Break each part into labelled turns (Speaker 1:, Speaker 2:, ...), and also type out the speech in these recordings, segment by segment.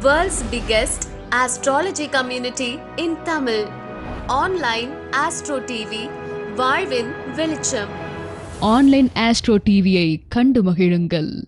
Speaker 1: World's biggest astrology community in Tamil. Online Astro TV, வாழ்வின் வெளிச்சம்.
Speaker 2: Online astro டிவியை கண்டு மகிழுங்கள்.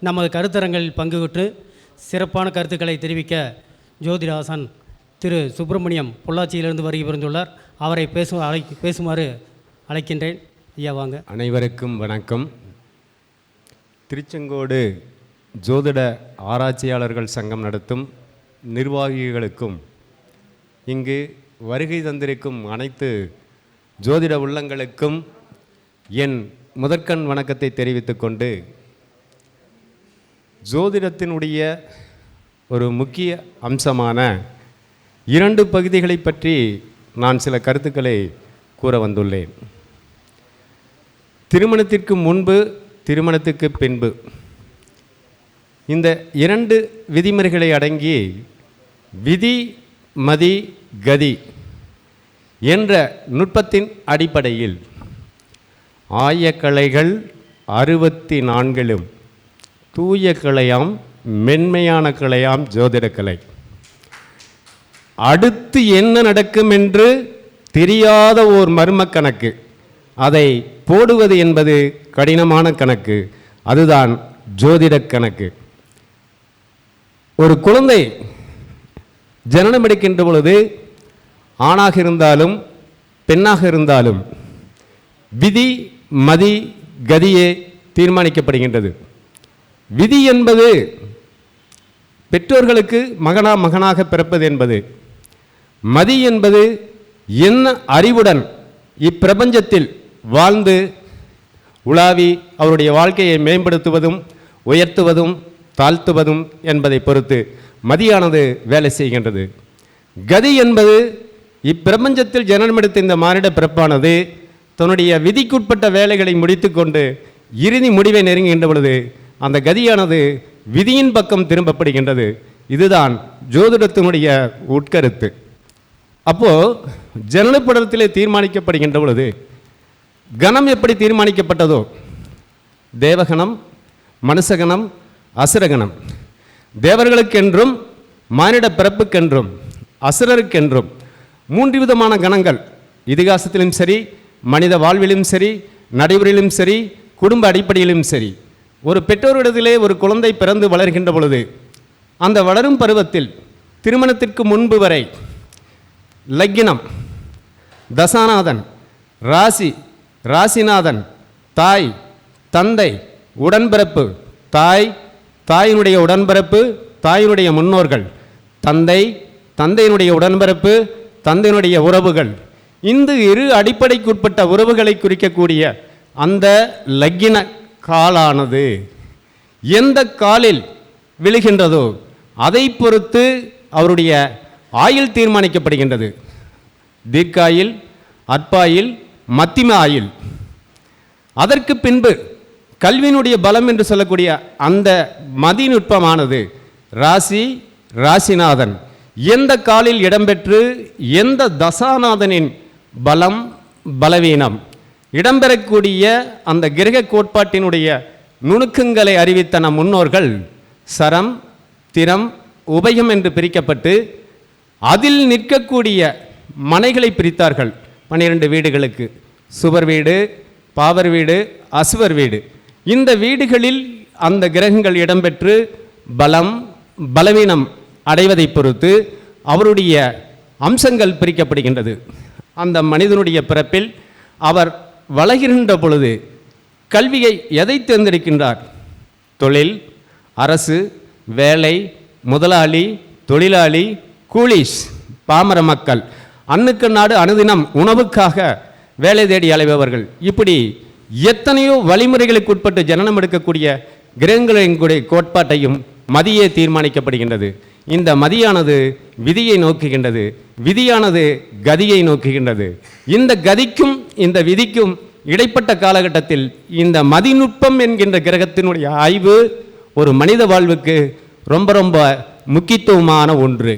Speaker 3: நமது கருத்தரங்களில் பங்கு பெற்று சிறப்பான கருத்துக்களை தெரிவிக்க ஜோதிராசன் திரு சுப்பிரமணியம் பொள்ளாச்சியிலிருந்து வருகை புரிந்துள்ளார். அவரை பேசு அழை பேசுமாறு அழைக்கின்றேன். ஐயா வாங்க.
Speaker 4: அனைவருக்கும் வணக்கம். திருச்செங்கோடு ஜோதிட ஆராய்ச்சியாளர்கள் சங்கம் நடத்தும் நிர்வாகிகளுக்கும் இங்கு வருகை தந்திருக்கும் அனைத்து ஜோதிட உள்ளங்களுக்கும் என் முதற்கண் வணக்கத்தை தெரிவித்துக்கொண்டு ஜோதிடத்தினுடைய ஒரு முக்கிய அம்சமான இரண்டு பகுதிகளை பற்றி நான் சில கருத்துக்களை கூற வந்துள்ளேன். திருமணத்திற்கு முன்பு திருமணத்துக்கு பின்பு இந்த இரண்டு விதிமுறைகளை அடங்கி விதி மதி கதி என்ற நுட்பத்தின் அடிப்படையில் ஆயக்கலைகள் அறுபத்தி நான்கிலும் தூய கலையாம் மென்மையான கலையாம் ஜோதிடக்கலை. அடுத்து என்ன நடக்கும் என்று தெரியாத ஓர் மர்ம கணக்கு அதை போடுவது என்பது கடினமான கணக்கு. அதுதான் ஜோதிடக் கணக்கு. ஒரு குழந்தை ஜனனம் எடுக்கின்ற பொழுது ஆணாக இருந்தாலும் பெண்ணாக இருந்தாலும் விதி மதி கதியே தீர்மானிக்கப்படுகின்றது. விதி என்பது பெற்றோர்களுக்கு மகனா மகனாக பிறப்பது என்பது. மதி என்பது என்ன அறிவுடன் இப்பிரபஞ்சத்தில் வாழ்ந்து உலாவி அவருடைய வாழ்க்கையை மேம்படுத்துவதும் உயர்த்துவதும் தாழ்த்துவதும் என்பதை பொறுத்து மதியானது வேலை செய்கின்றது. கதி என்பது இப்பிரபஞ்சத்தில் ஜனனமெடுத்த இந்த மானிட பிறப்பானது தன்னுடைய விதிக்குட்பட்ட வேலைகளை முடித்துக்கொண்டு இறுதி முடிவை நெருங்குகின்ற பொழுது அந்த கதியானது விதியின் பக்கம் திரும்பப்படுகின்றது. இதுதான் ஜோதிடத்தினுடைய உட்கருத்து. அப்போது ஜனனப்படத்திலே தீர்மானிக்கப்படுகின்ற பொழுது கணம் எப்படி தீர்மானிக்கப்பட்டதோ? தேவகணம் மனுஷகணம் அசுரகணம். தேவர்களுக்கென்றும் மானிட பிறப்புக்கென்றும் அசுரருக்கென்றும் மூன்று விதமான கணங்கள். இதிகாசத்திலும் சரி மனித வாழ்விலும் சரி நடைமுறையிலும் சரி குடும்ப அடிப்படையிலும் சரி. ஒரு பெற்றோரிடத்திலே ஒரு குழந்தை பிறந்து வளர்கின்ற பொழுது அந்த வளரும் பருவத்தில் திருமணத்திற்கு முன்பு வரை லக்கினம் தசாநாதன் ராசி ராசிநாதன் தாய் தந்தை உடன்பிறப்பு தாய் தாயினுடைய உடன்பிறப்பு தாயினுடைய முன்னோர்கள் தந்தை தந்தையினுடைய உடன்பிறப்பு தந்தையினுடைய உறவுகள். இந்த இரு அடிப்படைக்குட்பட்ட உறவுகளை குறிக்கக்கூடிய அந்த லக்கின காலானது எந்த காலில் விழுகின்றதோ அதை பொறுத்து அவருடைய ஆயுள் தீர்மானிக்கப்படுகின்றது. தீர்க்காயில் அற்பாயில் மத்திம ஆயுள் அதற்கு பின்பு கல்வியினுடைய பலம் என்று சொல்லக்கூடிய அந்த மதிநுட்பமானது ராசி ராசிநாதன். எந்த காலில் இடம்பெற்று எந்த தசாநாதனின் பலம் பலவீனம்? இடம்பெறக்கூடிய அந்த கிரக கோட்பாட்டினுடைய நுணுக்கங்களை அறிவித்த நம் முன்னோர்கள் சரம் திறம் உபயம் என்று பிரிக்கப்பட்டு அதில் நிற்கக்கூடிய மனைகளை பிரித்தார்கள். பன்னிரெண்டு வீடுகளுக்கு. சுவர் வீடு பாவர் வீடு அசுவர் வீடு. இந்த வீடுகளில் அந்த கிரகங்கள் இடம்பெற்று பலம் பலவீனம் அடைவதை பொறுத்து அவருடைய அம்சங்கள் பிரிக்கப்படுகின்றது. அந்த மனிதனுடைய பிறப்பில் அவர் வளர்கின்ற பொழுது கல்வியை எதை தேர்ந்தெடுக்கின்றார்? தொழில் அரசு வேலை முதலாளி தொழிலாளி கூலிஸ் பாமர மக்கள். அன்னுக்கு நாடு அனுதினம் உணவுக்காக வேலை தேடி அலைபவர்கள். இப்படி எத்தனையோ வழிமுறைகளுக்கு உட்பட்டு ஜனனம் எடுக்கக்கூடிய கிரகங்களின் கோட்பாட்டையும் மதியே தீர்மானிக்கப்படுகின்றது. இந்த மதியானது விதியை நோக்குகின்றது. விதியானது கதியை நோக்குகின்றது. இந்த கதிக்கும் இந்த விதிக்கும் இடைப்பட்ட காலகட்டத்தில் இந்த மதிநுட்பம் என்கின்ற கிரகத்தினுடைய ஆய்வு ஒரு மனித வாழ்வுக்கு ரொம்ப ரொம்ப முக்கியத்துவமான ஒன்று.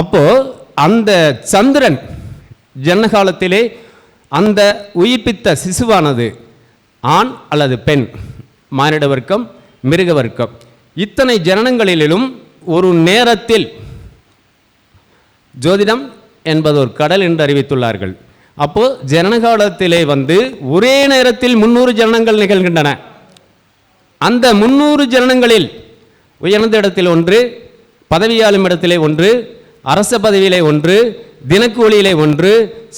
Speaker 4: அப்போது அந்த சந்திரன் ஜன்னகாலத்திலே அந்த உயிர்ப்பித்த சிசுவானது ஆண் அல்லது பெண் மானிட வர்க்கம் மிருக வர்க்கம் இத்தனை ஜனனங்களிலும் ஒரு நேரத்தில் ஜோதிடம் என்பது ஒரு கடல் என்று அறிவித்துள்ளார்கள். அப்போது ஜனனகாலத்திலே வந்து ஒரே நேரத்தில் முன்னூறு ஜனனங்கள் நிகழ்கின்றன. அந்த முன்னூறு ஜனனங்களில் உயர்ந்த இடத்தில் ஒன்று பதவியாளும் இடத்திலே ஒன்று அரச பதவியிலே ஒன்று தினக்கூலியிலே ஒன்று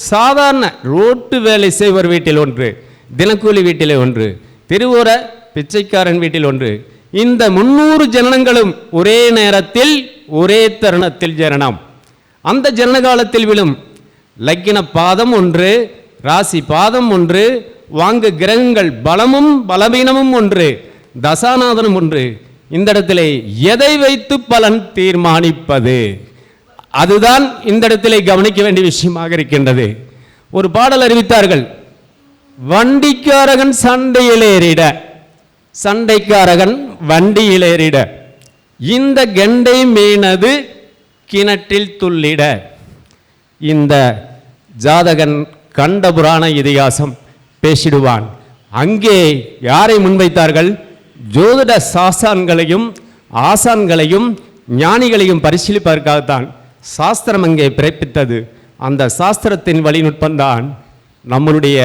Speaker 4: சாதாரண ரோட்டு வேலை செய்வர் வீட்டில் ஒன்று தினக்கூலி வீட்டிலே ஒன்று திருவோர பிச்சைக்காரன் வீட்டில் ஒன்று. இந்த முன்னூறு ஜனனங்களும் ஒரே நேரத்தில் ஒரே தருணத்தில் ஜனனம். அந்த ஜனன காலத்தில் விழும் லக்கின பாதம் ஒன்று ராசி பாதம் ஒன்று வாங்கு கிரகங்கள் பலமும் பலவீனமும் ஒன்று தசாநாதனும் ஒன்று. இந்த இடத்திலே எதை வைத்து பலன் தீர்மானிப்பது? அதுதான் இந்த இடத்திலே கவனிக்க வேண்டிய விஷயமாக இருக்கின்றது. ஒரு பாடல் அறிவித்தார்கள். வண்டிக்காரகன் சண்டையிலேறிட சண்டைக்காரகன் வண்டியிலேறிட இந்த கெண்டை மீனது கிணற்றில் துள்ளிட. இந்த ஜாதகன் கண்ட புராண இதிகாசம் பேசிடுவான். அங்கே யாரை முன்வைத்தார்கள்? ஜோதிட சாசான்களையும் ஆசான்களையும் ஞானிகளையும் பரிசீலிப்பதற்காகத்தான். சாஸ்திரம் அங்கே பிறப்பித்தது. அந்த சாஸ்திரத்தின் வழிநுட்பம்தான் நம்மளுடைய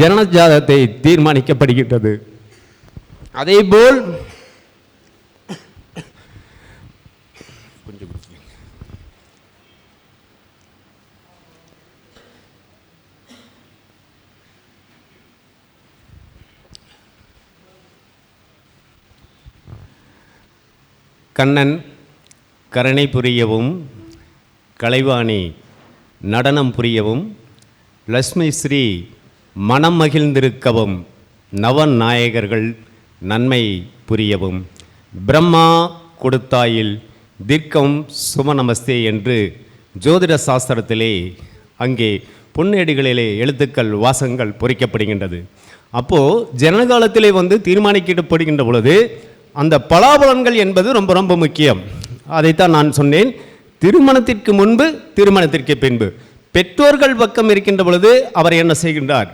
Speaker 4: ஜனஜாதத்தை தீர்மானிக்கப்படுகின்றது. அதேபோல் கண்ணன் கருணை புரியவும் கலைவாணி நடனம் புரியவும் லக்ஷ்மி ஸ்ரீ மனம் மகிழ்ந்திருக்கவும் நவநாயகர்கள் நன்மை புரியவும். பிரம்மா கொடுத்தாயில் தீர்க்கம் சுமநமஸ்தே என்று ஜோதிட சாஸ்திரத்திலே அங்கே பொன்னேடுகளிலே எழுத்துக்கள் வாசகங்கள் பொறிக்கப்படுகின்றது. அப்போது ஜனகாலத்திலே வந்து தீர்மானிக்கப்படுகின்ற பொழுது அந்த பலாபலன்கள் என்பது ரொம்ப ரொம்ப முக்கியம். அதைத்தான் நான் சொன்னேன். திருமணத்திற்கு முன்பு திருமணத்திற்கு பின்பு. பெற்றோர்கள் பக்கம் இருக்கின்ற பொழுது அவர் என்ன செய்கின்றார்?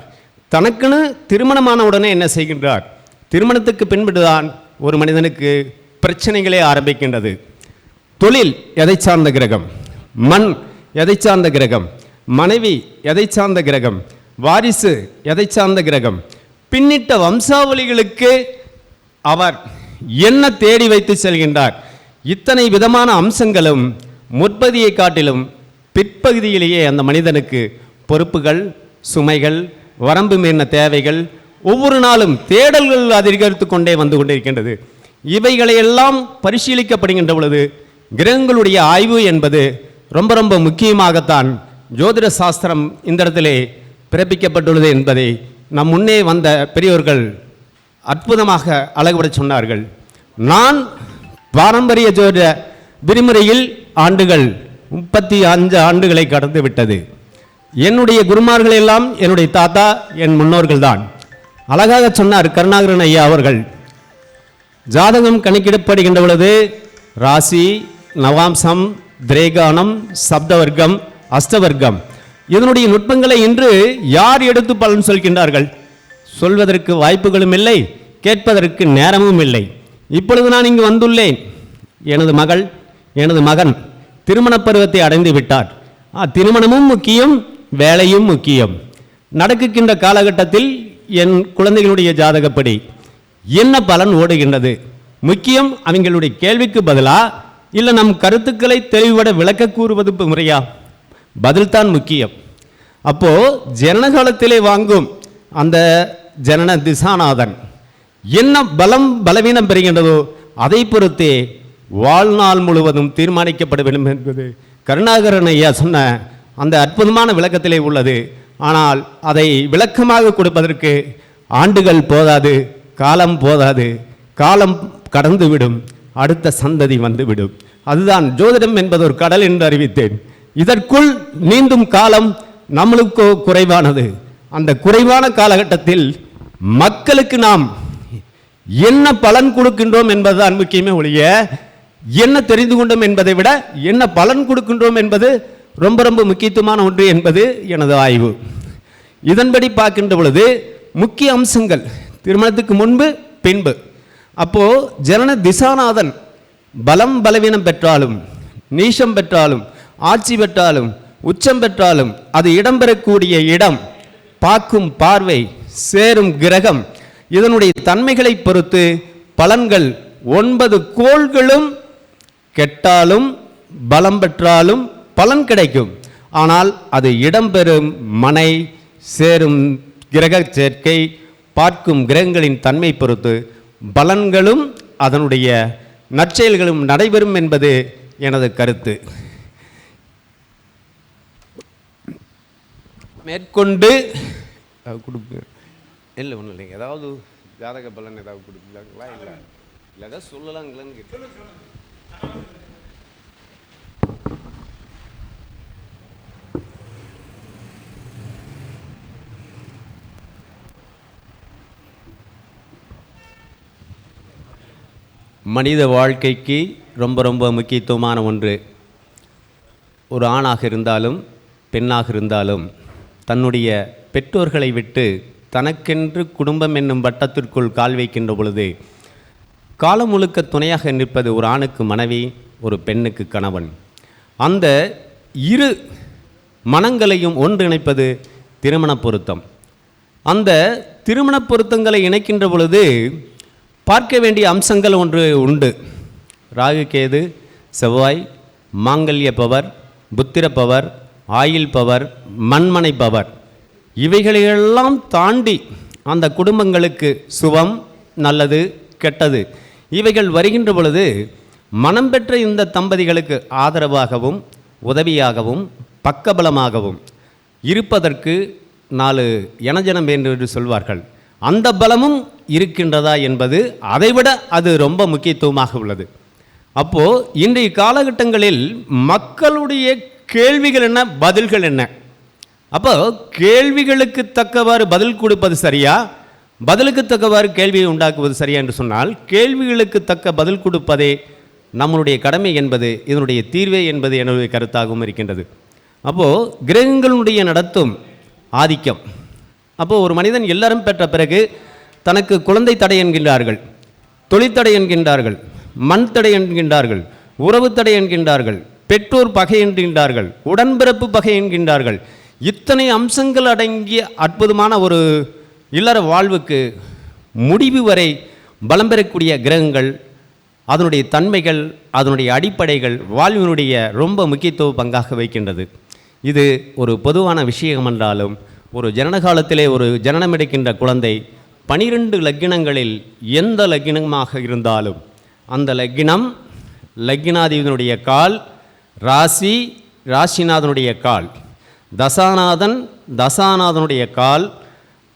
Speaker 4: தனக்குன்னு திருமணமான உடனே என்ன செய்கின்றார்? திருமணத்துக்கு பின்புதான் ஒரு மனிதனுக்கு பிரச்சனைகளே ஆரம்பிக்கின்றது. தொழில் எதை சார்ந்த கிரகம்? மண் எதை சார்ந்த கிரகம்? மனைவி எதை சார்ந்த கிரகம்? வாரிசு எதை சார்ந்த கிரகம்? பின்னிட்ட வம்சாவளிகளுக்கு அவர் என்ன தேடி வைத்து செல்கின்றார்? இத்தனை விதமான அம்சங்களும் முற்பதியை காட்டிலும் பிற்பகுதியிலேயே அந்த மனிதனுக்கு பொறுப்புகள் சுமைகள் வரம்பு மீறின தேவைகள் ஒவ்வொரு நாளும் தேடல்கள் அதிகரித்து கொண்டே வந்து கொண்டிருக்கின்றது. இவைகளையெல்லாம் பரிசீலிக்கப்படுகின்ற பொழுது கிரகங்களுடைய ஆய்வு என்பது ரொம்ப ரொம்ப முக்கியமாகத்தான் ஜோதிட சாஸ்திரம் இந்த இடத்திலே பிறப்பிக்கப்பட்டுள்ளது என்பதை நம் முன்னே வந்த பெரியோர்கள் அற்புதமாக அழகுபடச் சொன்னார்கள். நான் பாரம்பரிய ஜோதிட விதிமுறையில் ஆண்டுகள் முப்பத்தி அஞ்சு ஆண்டுகளை கடந்து விட்டது. என்னுடைய குருமார்கள் எல்லாம் என்னுடைய தாத்தா என் முன்னோர்கள் தான் அழகாக சொன்னார் கருணாகரன் ஐயா அவர்கள். ஜாதகம் கணக்கிடப்படுகின்ற பொழுது ராசி நவாம்சம் திரேகானம் சப்தவர்க்கம் அஷ்டவர்க்கம். இதனுடைய நுட்பங்களை இன்று யார் எடுத்து பலன் சொல்கின்றார்கள்? சொல்வதற்கு வாய்ப்புகளும் இல்லை கேட்பதற்கு நேரமும் இல்லை. இப்பொழுது நான் இங்கு வந்துள்ளேன். எனது மகள் எனது மகன் திருமணப் பருவத்தை அடைந்து விட்டார். திருமணமும் முக்கியம் வேலையும் முக்கியம். நடக்குகின்ற காலகட்டத்தில் என் குழந்தைகளுடைய ஜாதகப்படி என்ன பலன் ஓடுகின்றது? முக்கியம் அவங்களுடைய கேள்விக்கு பதிலா? இல்லை நம் கருத்துக்களை தெளிவுபட விளக்க கூறுவது முறையா? பதில்தான் முக்கியம். அப்போ ஜனனகாலத்திலே வாங்கும் அந்த ஜனன திசாநாதன் என்ன பலம் பலவீனம் பெறுகின்றதோ அதை பொறுத்தே வாழ்நாள் முழுவதும் தீர்மானிக்கப்பட வேண்டும் என்பது கருணாகரன் ஐயா சொன்ன அந்த அற்புதமான விளக்கத்திலே உள்ளது. ஆனால் அதை விளக்கமாக கொடுப்பதற்கு ஆண்டுகள் போதாது காலம் போதாது. காலம் கடந்துவிடும் அடுத்த சந்ததி வந்துவிடும். அதுதான் ஜோதிடம் என்பது ஒரு கடல் என்று அறிவித்தேன். இதற்குள் நீந்தும் காலம் நம்மளுக்கோ குறைவானது. அந்த குறைவான காலகட்டத்தில் மக்களுக்கு நாம் என்ன பலன் கொடுக்கின்றோம் என்பதுதான் முக்கியமே ஒழிய என்ன தெரிந்து கொண்டோம் என்பதை விட என்ன பலன் கொடுக்கின்றோம் என்பது ரொம்ப ரொம்ப முக்கியத்துவமான ஒன்று என்பது எனது ஆய்வு. இதன்படி பார்க்கின்ற பொழுது முக்கிய அம்சங்கள் திருமணத்துக்கு முன்பு பின்பு. அப்போது ஜனன திசாநாதன் பலம் பலவீனம் பெற்றாலும் நீஷம் பெற்றாலும் ஆட்சி பெற்றாலும் உச்சம் பெற்றாலும் அது இடம்பெறக்கூடிய இடம் பார்க்கும் பார்வை சேரும் கிரகம் இதனுடைய தன்மைகளை பொறுத்து பலன்கள் ஒன்பது கோள்களும் கெட்டாலும் பலம் பெற்றாலும் பலன் கிடைக்கும். ஆனால் அது இடம்பெறும் மனை சேரும் கிரக சேர்க்கை பார்க்கும் கிரகங்களின் தன்மை பொறுத்து பலன்களும் அதனுடைய நற்செயல்களும் நடைபெறும் என்பது எனது கருத்து. மேற்கொண்டு கொடுப்பேன் கொடுப்பு? இல்லை ஒன்றும் இல்லைங்க ஏதாவது ஜாதக பலன் ஏதாவது கொடுக்கலாங்களா? இல்லை. இல்லை ஏதாவது சொல்லலாங்களான்னு கேட்டேன். மனித வாழ்க்கைக்கு ரொம்ப ரொம்ப முக்கியத்துவமான ஒன்று. ஒரு ஆணாக இருந்தாலும் பெண்ணாக இருந்தாலும் தன்னுடைய பெற்றோர்களை விட்டு தனக்கென்று குடும்பம் என்னும் வட்டத்திற்குள் கால் வைக்கின்ற பொழுது காலம் முழுக்க துணையாக நிற்பது ஒரு ஆணுக்கு மனைவி ஒரு பெண்ணுக்கு கணவன். அந்த இரு மனங்களையும் ஒன்றிணைப்பது திருமண பொருத்தம். அந்த திருமண பொருத்தங்களை இணைக்கின்ற பொழுது பார்க்க வேண்டிய அம்சங்கள் ஒன்று உண்டு. ராகு கேது செவ்வாய் மாங்கல்ய பவர் புத்திர பவர் ஆயில் பவர் மண்மனை பவர். இவைகளையெல்லாம் தாண்டி அந்த குடும்பங்களுக்கு சுபம் நல்லது கெட்டது. இவைகள் வருகின்ற பொழுது மனம் பெற்ற இந்த தம்பதிகளுக்கு ஆதரவாகவும் உதவியாகவும் பக்கபலமாகவும் இருப்பதற்கு நாலு இனஜனம் என்று சொல்வார்கள். அந்த பலமும் இருக்கின்றதா என்பது அதைவிட அது ரொம்ப முக்கியத்துவமாக உள்ளது. அப்போ இன்றைய காலகட்டங்களில் மக்களுடைய கேள்விகள் என்ன பதில்கள் என்ன? அப்போ கேள்விகளுக்கு தக்கவாறு பதில் கொடுப்பது சரியா? பதிலுக்கு தக்கவாறு கேள்வியை உண்டாக்குவது சரியா என்று சொன்னால் கேள்விகளுக்கு தக்க பதில் கொடுப்பதே நம்மளுடைய கடமை என்பது இதனுடைய தீர்வே என்பது என்னுடைய கருத்தாகவும் இருக்கின்றது. அப்போது கிரகங்களுடைய நடத்தும் ஆதிக்கம். அப்போது ஒரு மனிதன் எல்லாரும் பெற்ற பிறகு தனக்கு குழந்தை தடை என்கின்றார்கள் தொழிற்தடை என்கின்றார்கள் மண் தடை என்கின்றார்கள் உறவு தடை என்கின்றார்கள் பெற்றோர் பகை என்கின்றார்கள் உடன்பிறப்பு பகை என்கின்றார்கள். இத்தனை அம்சங்கள் அடங்கிய அற்புதமான ஒரு இல்லற வாழ்வுக்கு முடிவு வரை பலம் பெறக்கூடிய கிரகங்கள் அதனுடைய தன்மைகள் அதனுடைய அடிப்படைகள் வாழ்வினுடைய ரொம்ப முக்கியத்துவ பங்காக வைக்கின்றது. இது ஒரு பொதுவான விஷயம் என்றாலும் ஒரு ஜனன காலத்திலே ஒரு ஜனனம் எடுக்கின்ற குழந்தை பனிரெண்டு லக்கினங்களில் எந்த லக்கினமாக இருந்தாலும் அந்த லக்கினம் லக்கினாதிபதியினுடைய கால் ராசி ராசிநாதனுடைய கால் தசாநாதன் தசாநாதனுடைய கால்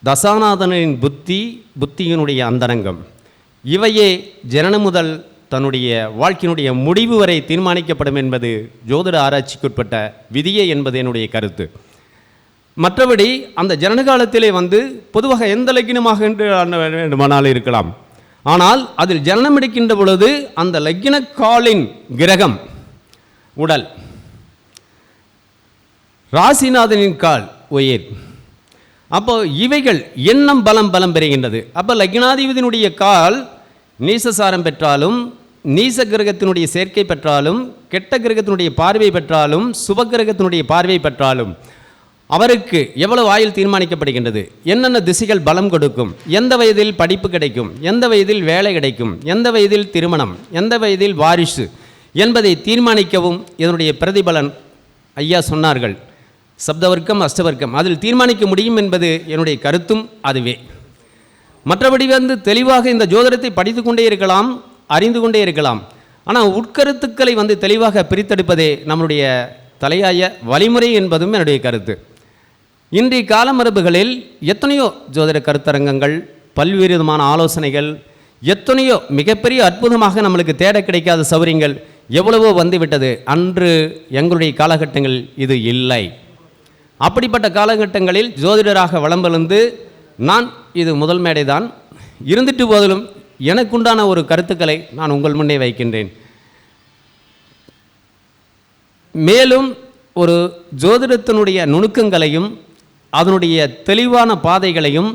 Speaker 4: தசாநாதனின் புத்தி புத்தியினுடைய அந்தரங்கம். இவையே ஜனனம் முதல் தன்னுடைய வாழ்க்கையினுடைய முடிவு வரை தீர்மானிக்கப்படும் என்பது ஜோதிட ஆராய்ச்சிக்குட்பட்ட விதியே என்பது என்னுடைய கருத்து. மற்றபடி அந்த ஜனன காலத்திலே வந்து பொதுவாக எந்த லக்கினமாக என்று வேண்டுமானாலும் இருக்கலாம். ஆனால் அதில் ஜனனம் எடுக்கின்ற பொழுது அந்த லக்கின காலின் கிரகம் உடல். ராசிநாதனின் கால் உயிர். அப்போ இவைகள் எண்ணம் பலம் பலம் பெறுகின்றது. அப்போ லக்னாதிபதியினுடைய கால் நீசசாரம் பெற்றாலும் நீச கிரகத்தினுடைய சேர்க்கை பெற்றாலும் கெட்ட கிரகத்தினுடைய பார்வை பெற்றாலும் சுப கிரகத்தினுடைய பார்வை பெற்றாலும் அவருக்கு எவ்வளவு ஆயுள் தீர்மானிக்கப்படுகின்றது? என்னென்ன திசைகள் பலம் கொடுக்கும்? எந்த வயதில் படிப்பு கிடைக்கும்? எந்த வயதில் வேலை கிடைக்கும்? எந்த வயதில் திருமணம்? எந்த வயதில் வாரிசு? என்பதை தீர்மானிக்கவும் இதனுடைய பிரதிபலன் ஐயா சொன்னார்கள். சப்தவர்க்கம் அஷ்டவர்க்கம். அதில் தீர்மானிக்க முடியும் என்பது என்னுடைய கருத்தும் அதுவே. மற்றபடி வந்து தெளிவாக இந்த ஜோதிடத்தை படித்து கொண்டே இருக்கலாம் அறிந்து கொண்டே இருக்கலாம். ஆனால் உட்கருத்துக்களை வந்து தெளிவாக பிரித்தெடுப்பதே நம்மளுடைய தலையாய வழிமுறை என்பதும் என்னுடைய கருத்து. இன்றைய கால மரபுகளில் எத்தனையோ ஜோதிட கருத்தரங்கங்கள் பல்வேறு விதமான ஆலோசனைகள் எத்தனையோ மிகப்பெரிய அற்புதமாக நம்மளுக்கு தேட கிடைக்காத சௌரியங்கள் எவ்வளவோ வந்துவிட்டது. அன்று எங்களுடைய காலகட்டங்கள் இது இல்லை. அப்படிப்பட்ட காலகட்டங்களில் ஜோதிடராக வளம் வந்து நான் இது முதல் மேடை தான் இருந்துட்டு போதிலும் எனக்குண்டான ஒரு கருத்துக்களை நான் உங்கள் முன்னே வைக்கின்றேன். மேலும் ஒரு ஜோதிடத்தினுடைய நுணுக்கங்களையும் அதனுடைய தெளிவான பாதைகளையும்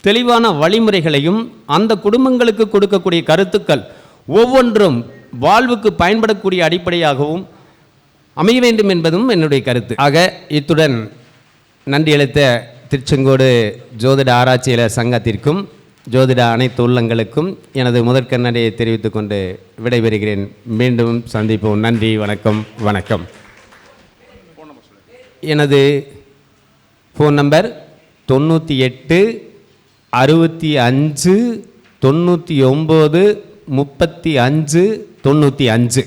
Speaker 4: தெளிவான வழிமுறைகளையும் அந்த குடும்பங்களுக்கு கொடுக்கக்கூடிய கருத்துக்கள் ஒவ்வொன்றும் வாழ்வுக்கு பயன்படக்கூடிய அடிப்படையாகவும் அமைய வேண்டும் என்பதும் என்னுடைய கருத்து. ஆக இத்துடன் நன்றி அளித்த திருச்செங்கோடு ஜோதிட ஆராய்ச்சியாளர் சங்கத்திற்கும் ஜோதிட அனைத்து உள்ளங்களுக்கும் எனது முதற்கண்ணடையை தெரிவித்துக் கொண்டு விடைபெறுகிறேன். மீண்டும் சந்திப்போம். நன்றி வணக்கம் வணக்கம். எனது ஃபோன் நம்பர் தொண்ணூற்றி எட்டு அறுபத்தி அஞ்சு தொண்ணூற்றி ஒம்பது முப்பத்தி அஞ்சு தொண்ணூற்றி அஞ்சு.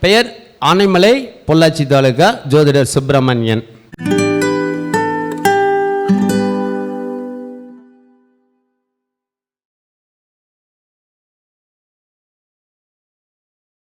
Speaker 4: பெயர் ஆனைமலை பொள்ளாச்சி தாலுகா ஜோதிடர் சுப்பிரமணியன்.